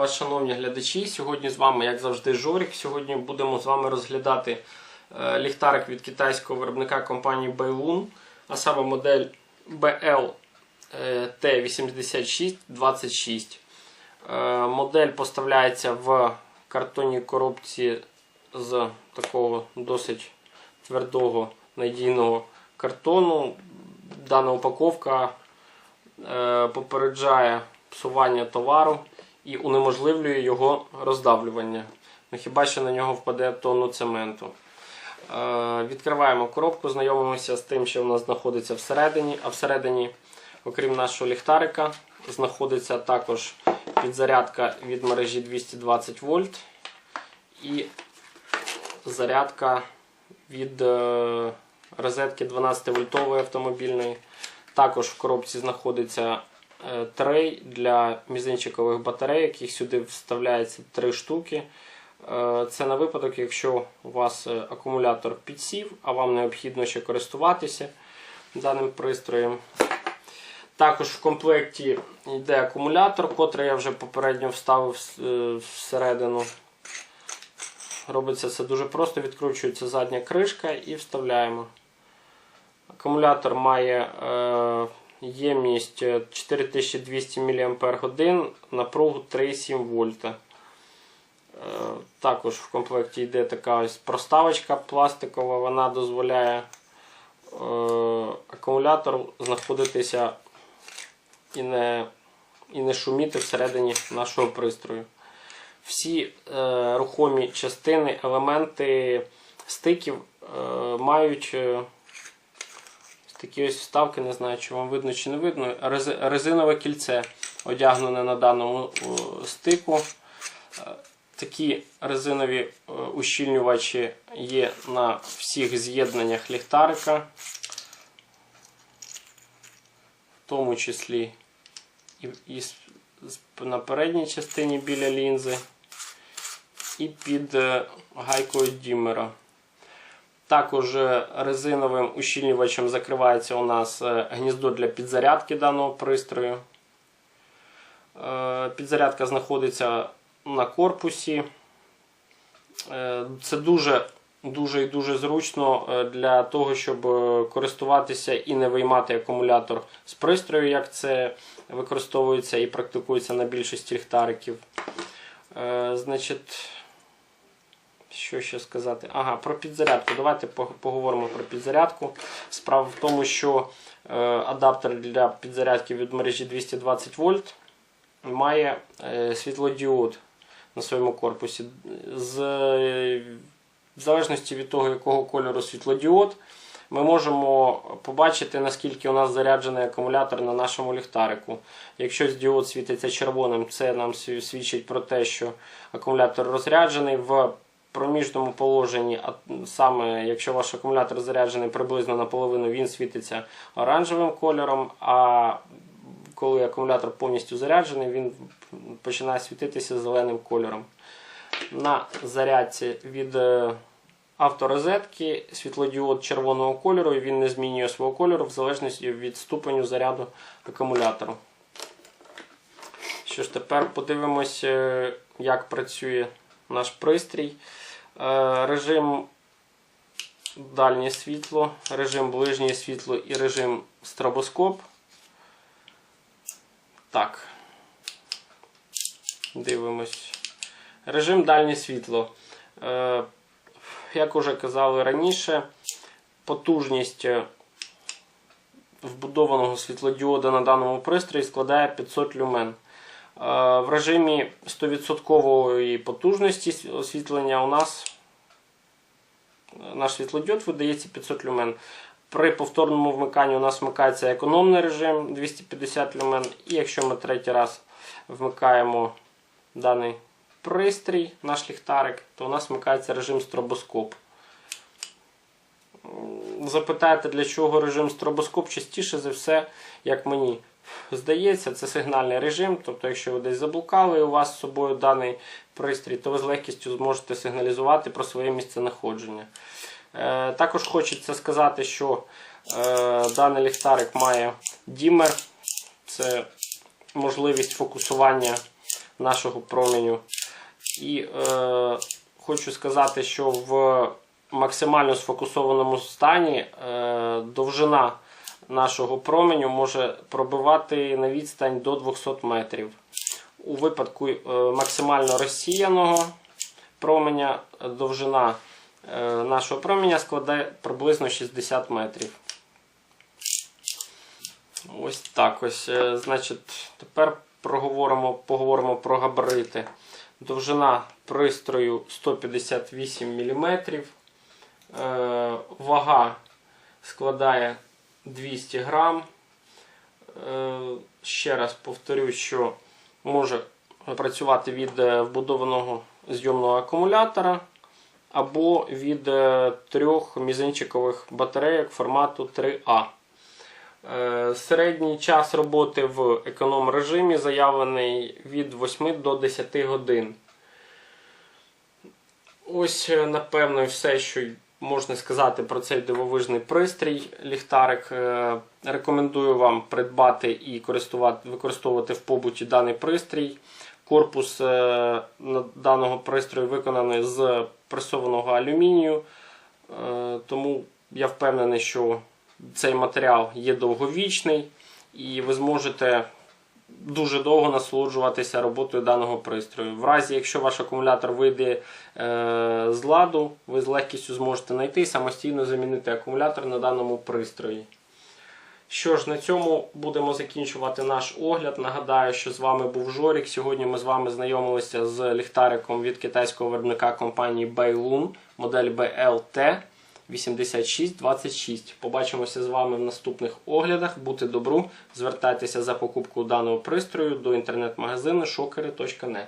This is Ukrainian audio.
вас, шановні глядачі. Сьогодні з вами, як завжди, Жорік. Сьогодні будемо з вами розглядати е, ліхтарик від китайського виробника компанії Bailun, а саме модель BL е, T8626. Е, Модель поставляється в картонній коробці з такого досить твердого надійного картону. Дана упаковка попереджає псування товару і унеможливлює його роздавлювання. Ну, хіба що на нього впаде тонну цементу. Е, відкриваємо коробку, знайомимося з тим, що в нас знаходиться всередині. А всередині, окрім нашого ліхтарика, знаходиться також підзарядка від мережі 220 вольт і зарядка від е, розетки 12 вольтової автомобільної. Також в коробці знаходиться трей для мізинчикових батарей, яких сюди вставляється 3 штуки. Е, Це на випадок, якщо у вас е, акумулятор підсів, а вам необхідно ще користуватися даним пристроєм. Також в комплекті йде акумулятор, котрий я вже попередньо вставив е, всередину. Робиться це дуже просто, відкручується задня кришка і вставляємо. Акумулятор має е, ємність 4200 мАч, напругу 3,7 вольта. Е, також в комплекті йде така ось проставочка пластикова, вона дозволяє е, акумулятору знаходитися і не, і не шуміти всередині нашого пристрою. Всі е, рухомі частини, елементи стиків мають. Такі ось вставки, не знаю, чи вам видно чи не видно. Резинове кільце одягнене на даному стику. Е, Такі резинові е, ущільнювачі є на всіх з'єднаннях ліхтарика, в тому числі і, на передній частині біля лінзи, і під е, гайкою дімера. Також резиновим ущільнювачем закривається у нас е, гніздо для підзарядки даного пристрою. Е, Підзарядка знаходиться на корпусі. Е, Це дуже дуже і дуже зручно для того, щоб користуватися і не виймати акумулятор з пристрою, як це використовується і практикується на більшості ліхтариків. Значить, що ще сказати? Ага, про підзарядку. Давайте поговоримо про підзарядку. Справа в тому, що е, адаптер для підзарядки від мережі 220 вольт має е, світлодіод на своєму корпусі. З, е, в залежності від того, якого кольору світлодіод, ми можемо побачити, наскільки у нас заряджений акумулятор на нашому ліхтарику. Якщо діод світиться червоним, це нам свідчить про те, що акумулятор розряджений в проміжному положенні, а саме якщо ваш акумулятор заряджений приблизно наполовину, він світиться оранжевим кольором. А коли акумулятор повністю заряджений, він починає світитися зеленим кольором. На зарядці від е, авторозетки світлодіод червоного кольору, і він не змінює свого кольору в залежності від ступеню заряду акумулятору. Що ж, тепер подивимось, е, як працює наш пристрій. Е, Режим дальнє світло, режим ближнє світло і режим стробоскоп. Так. Дивимось. Режим дальнє світло. Е, Як уже казали раніше, потужність е, вбудованого світлодіода на даному пристрої складає 500 люмен. Е, В режимі 100% потужності освітлення у нас е, наш світлодіод видається 500 люмен. При повторному вмиканні у нас вмикається економний режим 250 люмен. І якщо ми третій раз вмикаємо даний пристрій, наш ліхтарик, то у нас вмикається режим стробоскоп. Запитаєте, для чого режим стробоскоп? Частіше за все, як мені здається, це сигнальний режим. Тобто, якщо ви десь заблукали у вас з собою даний пристрій, то ви з легкістю зможете сигналізувати про своє місценаходження. Е, Також хочеться сказати, що е, даний ліхтарик має дімер. Це можливість фокусування нашого променю. І е, хочу сказати, що в максимально сфокусованому стані е, довжина нашого променю може пробивати на відстань до 200 метрів. У випадку е, максимально розсіяного променя довжина е, нашого променя складає приблизно 60 метрів. Ось так ось. Е, Значить, тепер проговоримо, поговоримо про габарити. Довжина пристрою 158 мм. Вага складає 200 грам. Е, ще раз повторю, що може працювати від е, вбудованого зйомного акумулятора або від е, трьох мізинчикових батарейок формату 3А. Е, Середній час роботи в економ режимі заявлений від 8 до 10 годин. Ось, напевно, все, що можна сказати про цей дивовижний пристрій. Ліхтарик. Е, Рекомендую вам придбати і використовувати в побуті даний пристрій. Корпус е, даного пристрою виконаний з пресованого алюмінію. Е, Тому я впевнений, що цей матеріал є довговічний і ви зможете дуже довго насолоджуватися роботою даного пристрою. В разі, якщо ваш акумулятор вийде е, з ладу, ви з легкістю зможете знайти і самостійно замінити акумулятор на даному пристрої. Що ж, на цьому будемо закінчувати наш огляд. Нагадаю, що з вами був Жорік. Сьогодні ми з вами знайомилися з ліхтариком від китайського виробника компанії Bailun, модель BLT 8626. Побачимося з вами в наступних оглядах. Будьте добру, звертайтеся за покупку даного пристрою до інтернет-магазину shokeri.net.